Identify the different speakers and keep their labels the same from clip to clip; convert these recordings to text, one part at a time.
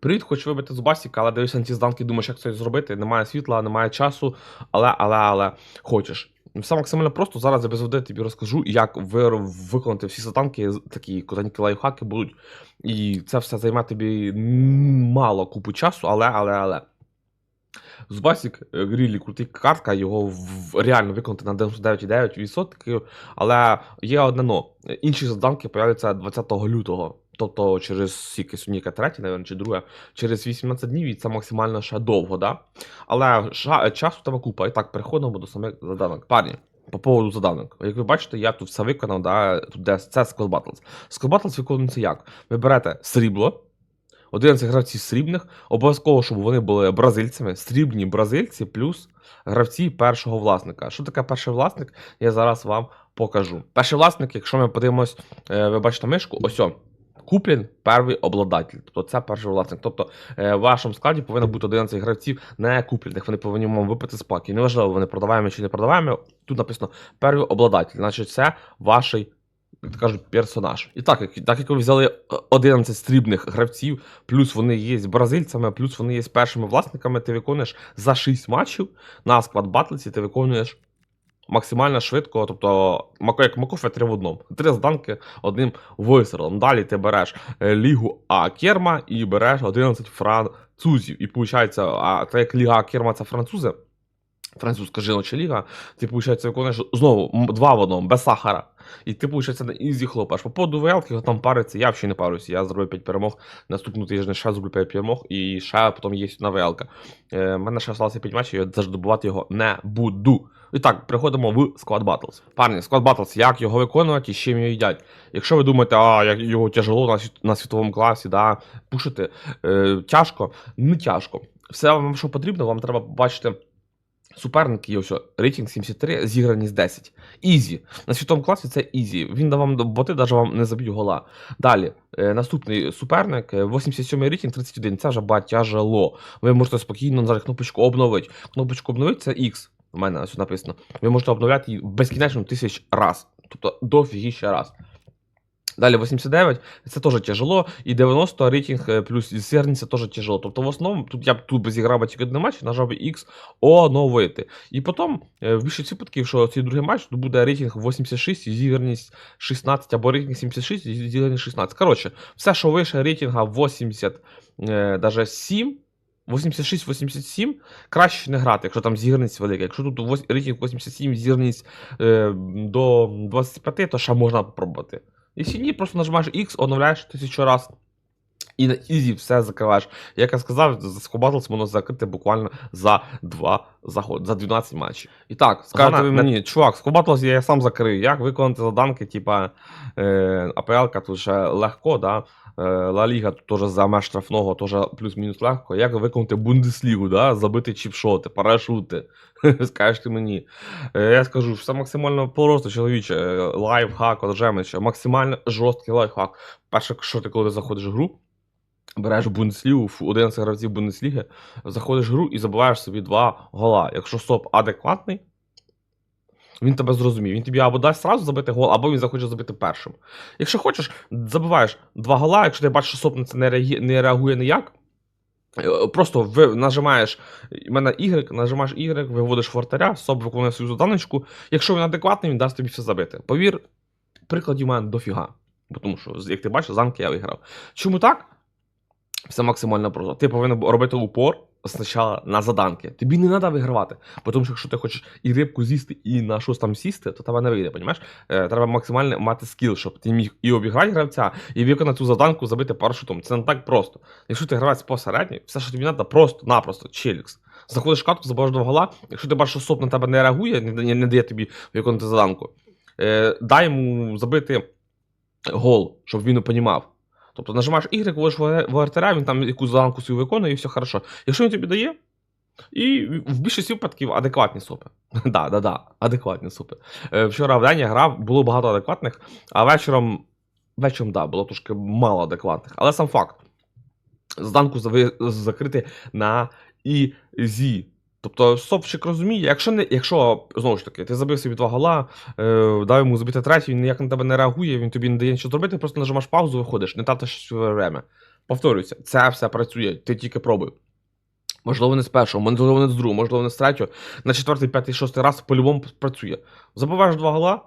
Speaker 1: Привіт, хочу вибити з басіка, але дивишся на ті зданки, думаєш, як це зробити. Немає світла, немає часу, але, але, але хочеш. Все максимально просто. Зараз я без води тобі розкажу, як ви виконати всі заданки, такі коротенькі лайфхаки будуть. І це все займе тобі мало купу часу, але, але, але. Зубасік е, рілі крутий картка, його реально виконати на 99,9%, але є одне но. Інші заданки появляться 20 лютого. Тобто через скільки сьогодні яке третє, навіть, чи друге, через 18 днів і це максимально ще довго, да? Але ша, часу тебе купа. І так, переходимо до самих заданок. Парні, по поводу заданок. Як ви бачите, я тут все виконав, да? тут де це Squad Battles. Squad Battles виконується як? Ви берете срібло, 11 гравців срібних, обов'язково, щоб вони були бразильцями, срібні бразильці плюс гравці першого власника. Що таке перший власник? Я зараз вам покажу. Перший власник, якщо ми подивимось, е, ви бачите мишку, ось. о, Куплін перший обладатель, тобто це перший власник. Тобто е, в вашому складі повинно бути 11 гравців не куплених. Вони повинні вам випити спаки. Неважливо, вони продаваємо чи не продаваємо. Тут написано перший обладатель, значить це ваш, як кажуть, персонаж. І так, як, так як ви взяли е, 11 срібних гравців, плюс вони є бразильцями, плюс вони є з першими власниками, ти виконуєш за 6 матчів на сквад батлиці, ти виконуєш максимально швидко, тобто як Макофе 3 в одному. Три зданки одним вистрілом. Далі ти береш е, Лігу А Керма і береш 11 французів. І виходить, а так як Ліга А Керма це французи, французька жіноча ліга, ти, виходить, виконуєш знову два в одному, без сахара. І ти, виходить, на ізі хлопаєш. По поводу його там париться, я взагалі не парюся. Я зробив 5 перемог, наступну тиждень ще зроблю 5 перемог, і ще потім є на ВЛка. Е, мене ще залишилося 5 матчів, я завжди добувати його не буду. І так, переходимо в Squad Battles. Парні, Squad Battles, як його виконувати і з чим його їдять. Якщо ви думаєте, а як його тяжело на, на світовому класі, да, пушити, е, тяжко, не тяжко. Все вам, що потрібно, вам треба бачити. Суперники є ось рейтинг 73, зіграність 10. Ізі. На світовому класі це ізі. Він вам боти, навіть вам не заб'ють гола. Далі, е, наступний суперник, е, 87 рейтинг 31. Це вже тяжело. Ви можете спокійно нажати кнопочку обновити. Кнопочку обновити це X. У мене ось написано. Ви можете обновляти її безкінечно тисяч раз. Тобто дофігіще раз. Далі 89, це теж тяжело, і 90 рейтинг е, плюс зіграність це теж тяжело. Тобто, в основному, тут я б тут би зіграв тільки один матч, нажав X оновити. І потім, в більшості випадків, що цей другий матч то буде рейтинг 86 і зіграність 16, або рейтинг 76 і зіграність 16. Коротше, все, що вище рейтинга 80, е, даже 7, 86-87, краще не грати, якщо там зіграність велика. Якщо тут рейтинг 87, зіграність е, до 25, то ще можна попробувати. Якщо ні, просто нажимаєш X, оновляєш тисячу раз. І на ізі все закриваєш. Як я сказав, за Скобатлс воно закрити буквально за 2 заходи, за 12 матчів. І так, скажете ви мені, чувак, Скобатлс я сам закрив. Як виконати заданки, типа е, АПЛ тут ще легко, да? Е, Ла Ліга теж за меж штрафного, теж плюс-мінус легко. Як виконати Бундеслігу, да? забити чіпшоти, парашути. Скажете мені. Е, Я скажу, все максимально просто, чоловіче. Е, Лайфхак от Жемича, максимально жорсткий лайфхак. Перше, що ти коли заходиш в гру, береш Бундеслігу, фу, 11 гравців Бундесліги, заходиш в гру і забиваєш собі два гола. Якщо стоп адекватний, він тебе зрозумів. Він тобі або дасть сразу забити гол, або він захоче забити першим. Якщо хочеш, забиваєш два гола, якщо ти бачиш, що СОП на це не реагує, не реагує ніяк. е, Просто ви нажимаєш мене Y, нажимаєш Y, виводиш вратаря, СОП виконує свою заданочку. Якщо він адекватний, він дасть тобі все забити. Повір, прикладів у мене дофіга. Бо Тому що, як ти бачиш, замки я виграв. Чому так? Все максимально просто. Ти повинен робити упор спочатку на заданки. Тобі не треба вигравати. Тому що якщо ти хочеш і рибку з'їсти, і на щось там сісти, то тебе не вийде, понімаєш? Е, треба максимально мати скіл, щоб ти міг і обіграти гравця, і виконати цю заданку, забити парашутом. Це не так просто. Якщо ти гравець посередній, все, що тобі треба, просто-напросто, челікс. Заходиш в катку, забуваєш до гола. Якщо ти бачиш, що соп на тебе не реагує, не, не, дає тобі виконати заданку, е, дай йому забити гол, щоб він понімав. Тобто нажимаєш Y, вводиш ВРТР, він там якусь заданку свою виконує і все хорошо. Якщо він тобі дає, і в більшості випадків адекватні сопи. Да, да, да, адекватні сопи. Е, Вчора в день я грав, було багато адекватних, а вечором, вечором, да, було трошки мало адекватних. Але сам факт. Зданку закрити на ізі. Тобто сопчик розуміє, якщо не, якщо знову ж таки, ти забив собі два гола, е, дав йому забити третій, він ніяк на тебе не реагує, він тобі не дає нічого зробити, просто нажимаєш паузу, виходиш, не тратиш время. Повторююся, це все працює, ти тільки пробуй. Можливо, не з першого, можливо, не з другого, можливо, не з третього. На четвертий, п'ятий, шостий раз по-любому працює. Забиваєш два гола,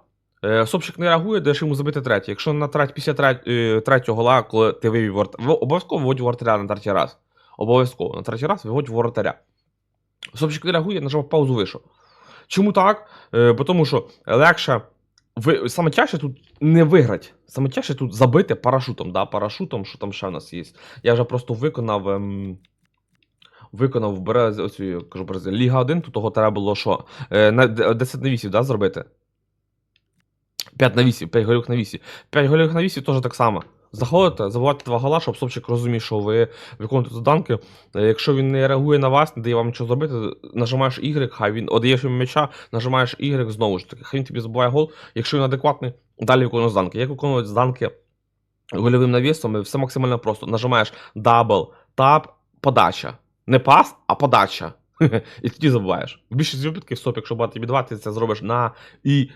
Speaker 1: е, Сопчик не реагує, даєш йому забити третій. Якщо на треть, після треть, е, третього гола, коли ти вивів ворот, обов'язково виводь воротаря на третій раз. Обов'язково на третій раз виводь воротаря. Сопчик не реагує, нажав паузу вийшов. Чому так? Е, бо тому що легше. Ви, саме тяжче тут не виграти. Саме тяжче тут забити парашутом. Да? Парашутом, що там ще в нас є. Я вже просто виконав. Ем, виконав в березі, оцю, я кажу, березі, Ліга 1, тут того треба було що? Е, на, 10 на 8, да, зробити? 5 на 8, 5 голів на 8. 5 голів на 8 теж так само. Заходите, забивайте два гола, щоб Сопчик розумів, що ви виконуєте заданки. Е, Якщо він не реагує на вас, не дає вам нічого зробити, нажимаєш Y, хай він одаєш йому м'яча, нажимаєш Y знову ж таки, хай він тобі забуває гол. Якщо він адекватний, далі виконує заданки. Як виконують заданки гольовим навісом, все максимально просто. Нажимаєш дабл, тап, подача. Не пас, а подача. І тоді забуваєш. В більшості випадків стоп, якщо багато тобі два, ти це зробиш на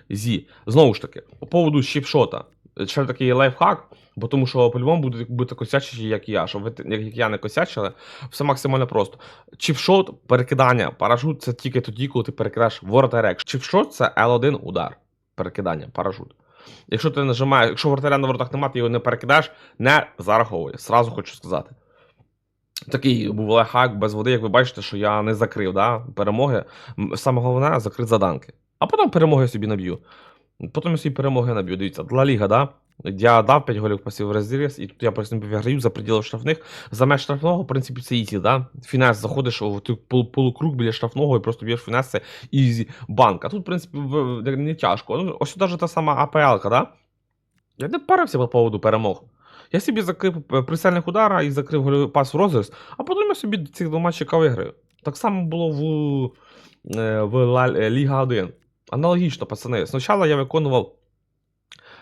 Speaker 1: ізі. Знову ж таки, по поводу щіпшота. Ще такий лайфхак, бо тому що по-любому будуть бути косячі, як я. Щоб ви як я не косячили, все максимально просто. Чіпшот, перекидання, парашут це тільки тоді, коли ти перекидаєш воротарек. Чіпшот це L1 удар. Перекидання, парашут. Якщо ти нажимаєш, якщо воротаря на воротах немає, ти його не перекидаєш, не зараховує. Сразу хочу сказати. Такий був лайфхак без води, як ви бачите, що я не закрив да, перемоги. Саме головне закрити заданки. А потім перемоги собі наб'ю. Потім собі перемоги наб'ю. Дивіться, Ла Ліга, да? Я дав 5 голів пасів в розріз, і тут я просто виграю за пределів штрафних. За меж штрафного, в принципі, це ізі, да? Фінес заходиш пол- полукруг біля штрафного і просто б'єш фінес, це ізі банк. А тут, в принципі, не не тяжко. Ну, ось навіть та сама АПЛ, да? Я не парився по поводу перемог. Я собі закрив е, прицельних удара і закрив пас в розріз, а потім я собі цих два матчика виграю. Так само було в, е, в е, Ліга 1. Аналогічно, пацани. Спочатку я виконував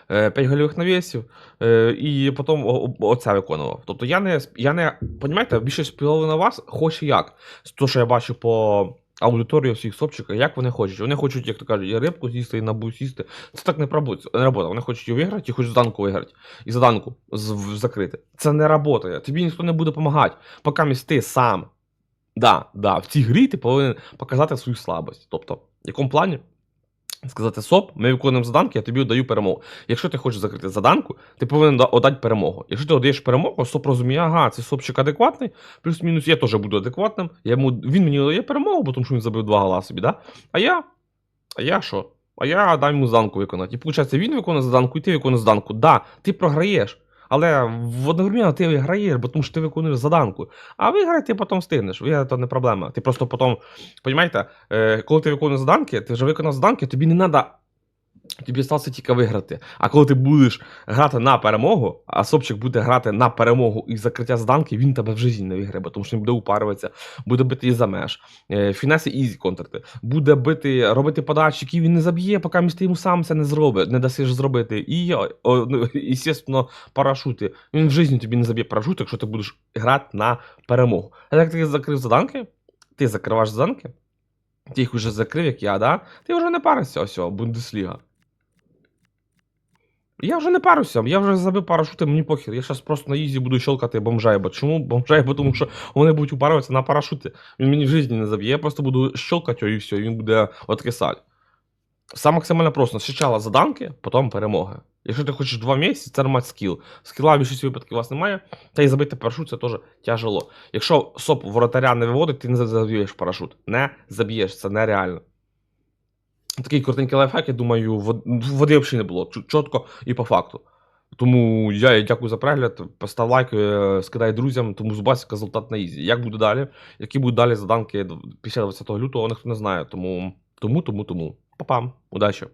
Speaker 1: 5 гольових навісів, е, і потім оце виконував. Тобто я не, я не понімаєте, більшість половина вас хоче як. Того, що я бачу по аудиторії всіх сопчиків, як вони хочуть. Вони хочуть, як то кажуть, і рибку з'їсти, і набу сісти. Це так не працює. Вони хочуть і виграти, і хочуть заданку виграти. І заданку закрити. Це не працює. Тобі ніхто не буде допомагати, поки ти сам. Да, да, в цій грі ти повинен показати свою слабость. Тобто, в якому плані? Сказати СОП, ми виконуємо заданки, я тобі даю перемогу. Якщо ти хочеш закрити заданку, ти повинен да- отдати перемогу. Якщо ти даєш перемогу, СОП розуміє, ага, цей СОПчик адекватний, плюс-мінус я теж буду адекватним. Я йому, він мені дає перемогу, бо тому що він забив два гола собі, да? А я. А я що? А я дам йому заданку виконати. І виходить, він виконує заданку, і ти виконуєш заданку. Да, ти програєш. Але одновременно ти виграєш, бо тому що ти виконуєш заданку. А виграти ти потім встигнеш. Виграти то не проблема. Ти просто потім, розумієте, е, коли ти виконуєш заданки, ти вже виконав заданки, тобі не треба. Тобі сталося тільки виграти. А коли ти будеш грати на перемогу, а Сопчик буде грати на перемогу і закриття заданки, він тебе в житті не виграє, тому що він буде упарюватися, буде бити і за меж. Е, Фінеси ізі контрити. Буде бити, робити подачі, які він не заб'є, поки місто йому сам це не зробить, не дасиш зробити. І, ну, і, звісно, парашути. Він в житті тобі не заб'є парашут, якщо ти будеш грати на перемогу. А як ти закрив заданки, ти закриваєш заданки, ти їх вже закрив, як я, да? Ти вже не паришся, ось, Бундесліга. Я вже не парюся, я вже забив парашути, мені похер. Я зараз просто на ізі буду щелкати бомжайба. Чому бомжайба? Тому що вони будуть упарюватися на парашути. Він мені в житті не заб'є, я просто буду щелкати його і все, і він буде откисати. Все максимально просто. Спочатку заданки, потім перемоги. Якщо ти хочеш два місяці, це мати скіл. Скіла в більшості випадків у вас немає, та й забити парашут це теж тяжело. Якщо СОП воротаря не виводить, ти не заб'єш парашут. Не заб'єш, це нереально. Такий коротенький лайфхак, я думаю, води взагалі не було. Чітко і по факту. Тому я дякую за перегляд. Постав лайк, е, скидай друзям, тому зубасика результат на ізі. Як буде далі? Які будуть далі заданки після 20 лютого, ніхто не знає. Тому, тому, тому, тому. Па-пам, удачі!